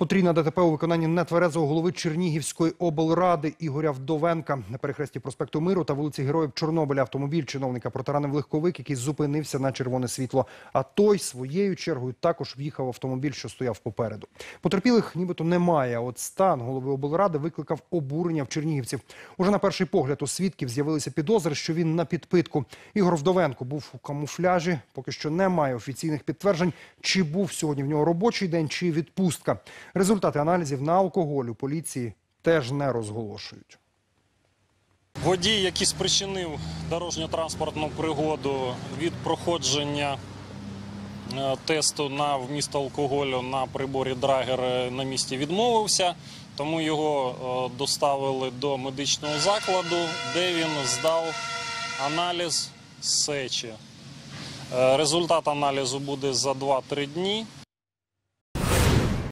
Потрійна ДТП у виконанні нетверезого голови Чернігівської облради Ігоря Вдовенка на перехресті проспекту Миру та вулиці Героїв Чорнобиля автомобіль чиновника протаранив легковик, який зупинився на червоне світло. А той своєю чергою також в'їхав автомобіль, що стояв попереду. Потерпілих нібито немає. От стан голови облради викликав обурення в чернігівців. Уже на перший погляд у свідків з'явилися підозри, що він на підпитку. Ігор Вдовенко був у камуфляжі. Поки що немає офіційних підтверджень, чи був сьогодні в нього робочий день, чи відпустка. Результати аналізів на алкоголь у поліції теж не розголошують. Водій, який спричинив дорожньо-транспортну пригоду від проходження е, тесту на вміст алкоголю на приборі Драгер е, на місці відмовився, тому його е, доставили до медичного закладу, де він здав аналіз сечі. Результат аналізу буде за 2-3 дні.